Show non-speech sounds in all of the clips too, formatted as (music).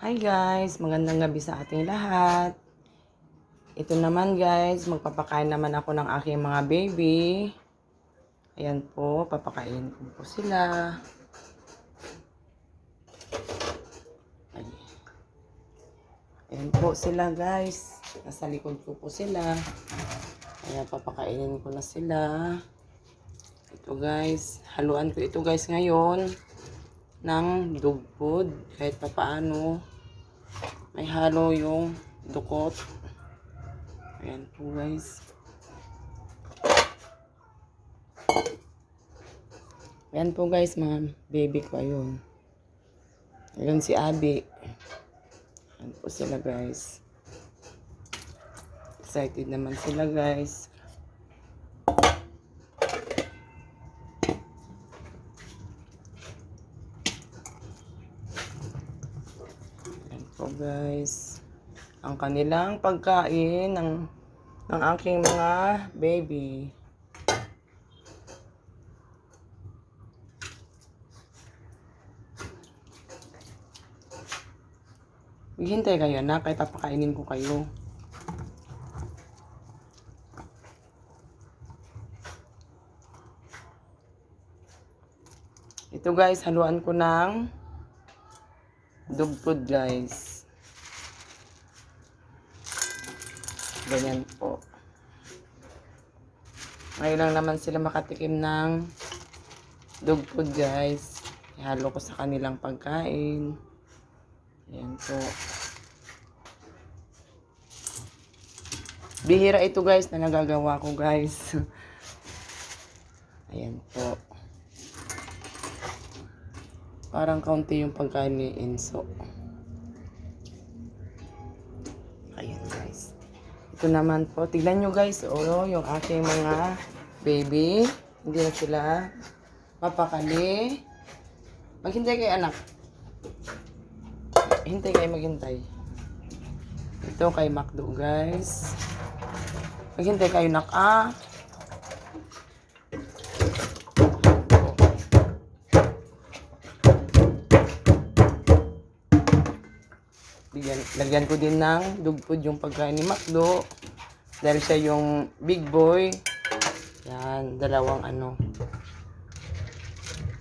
Hi guys, magandang gabi sa ating lahat. Ito naman guys, magpapakain naman ako ng aking mga baby. Ayan po, papakain ko po sila. Ay. Ayan po sila guys. Nasa likod ko po sila. Ayan, papakainin ko na sila. Ito guys, haluan ko ito guys ngayon ng dog food kahit papaano may halo yung dukot. Ayan po guys. Ayan po guys mga baby ko. Ayun. Ayun si Abby. Ayan po sila guys. Excited naman sila guys Ayan po guys. Ang kanilang pagkain ng ng aking mga baby. Maghintay kayo na kay papakainin ko kayo. Ito guys, haluan ko ng dog food guys. Ganyan po. Ngayon lang naman sila makatikim ng dog food guys. Ihalo ko sa kanilang pagkain. Ayan po. Bihira ito guys na nagagawa ko guys. (laughs) Ayan po. Parang kaunti yung pagkain ni Enzo. Ayan guys. Ito naman po. Tignan nyo guys. Oh, yung aking mga baby. Hindi na sila mapakali. Maghintay kayo anak. Hintay kayo maghintay. Ito kay Macdo guys. Maghintay kayo nak ah. Bigyan, lagyan ko din ng dog yung pagkain ni Macdo. Dahil siya yung big boy. Yan, dalawang ano.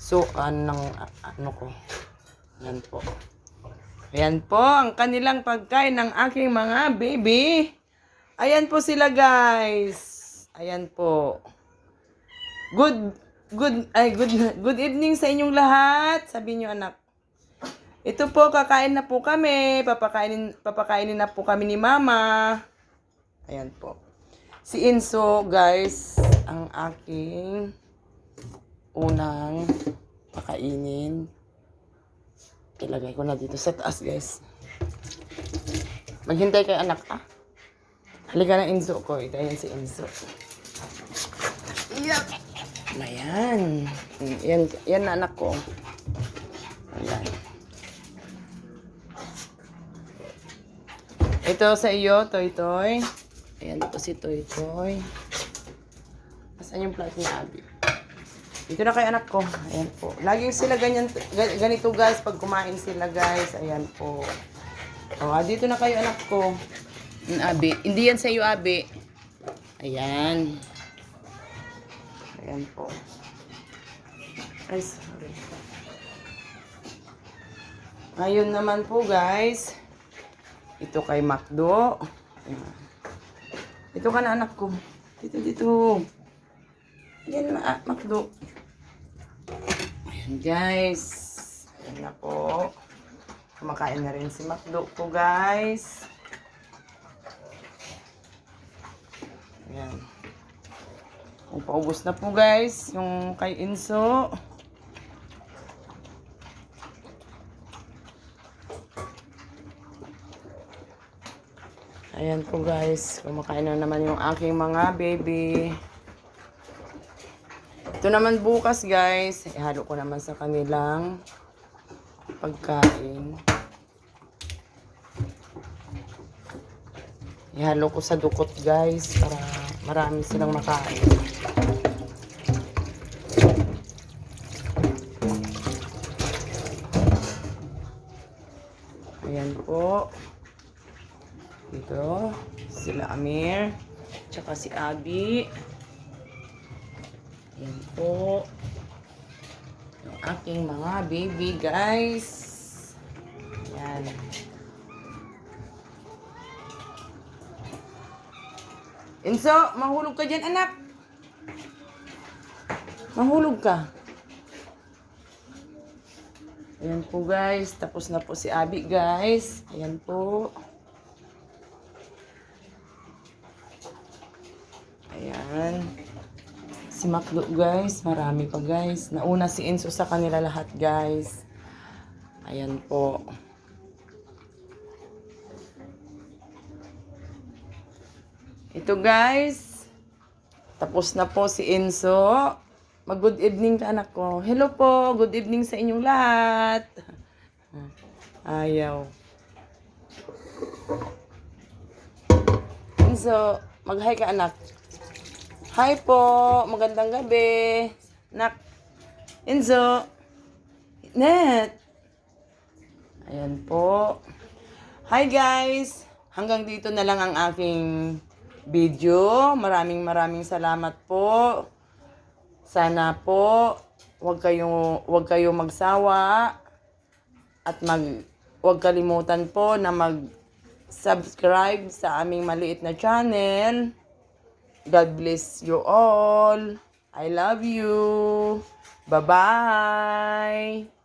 So, anong ano ko. Yan po. Ayan po, ang kanilang pagkain ng aking mga baby. Ayan po sila guys. Ayan po. Good, good, ay, good, good evening sa inyong lahat. Sabi niyo anak. Ito po, kakain na po kami. Papakainin, papakainin na po kami ni Mama. Ayan po. Si Inso, guys, ang aking unang pakainin. Ilagay ko na dito sa taas, guys. Maghintay kay anak, ah. Halika na Inso ko. Ito yan si Inso. Yan. Ayan. Yan, yan na anak ko. Ayan. Ito sa iyo, Toy Toy. Ayan po si Toy Toy. Asan yung plate ni Abby? Dito na kay anak ko. Ayan po. Laging sila ganyan, ga- ganito guys, pag kumain sila guys. Ayan po. O, ah, dito na kayo anak ko. Abi. Hindi yan sa iyo, Abi. Ayan. Ayan po. Ay, sorry. Ngayon naman po guys, ito kay Macdo. Ito ka na anak ko. Dito, dito. Yan na, ah, Macdo. Ayan guys. Ayan na po. Kumakain na rin si Macdo ko guys. Ayan. Kung paubos na po guys, yung kay Inso. Ayan po guys, kumakain na naman yung aking mga baby. Ito naman bukas guys, ihalo ko naman sa kanilang pagkain. Ihalo ko sa dukot guys para marami silang makain. Ayan po. Dito, sila Amir. Tsaka si Abby. Ayan po. Yung aking mga baby, guys. Ayan. Inso, mahulog ka dyan, anak. Mahulog ka. Ayan po guys. Tapos na po si Abby guys. Ayan po. Ayan. Si Makdo guys. Marami pa guys. Nauna si Enzo sa kanila lahat guys. Ayan po. Ito guys. Tapos na po si Enzo. Mag-good evening ka anak ko. Hello po. Good evening sa inyong lahat. Ayaw. Enzo, mag-hi ka anak. Hi po. Magandang gabi. Nak. Enzo. Net. Ayan po. Hi guys. Hanggang dito na lang ang aking video. Maraming maraming salamat po. Sana po wag kayo wag kayo magsawa at mag wag kalimutan po na mag subscribe sa aming maliit na channel. God bless you all. I love you. Bye-bye.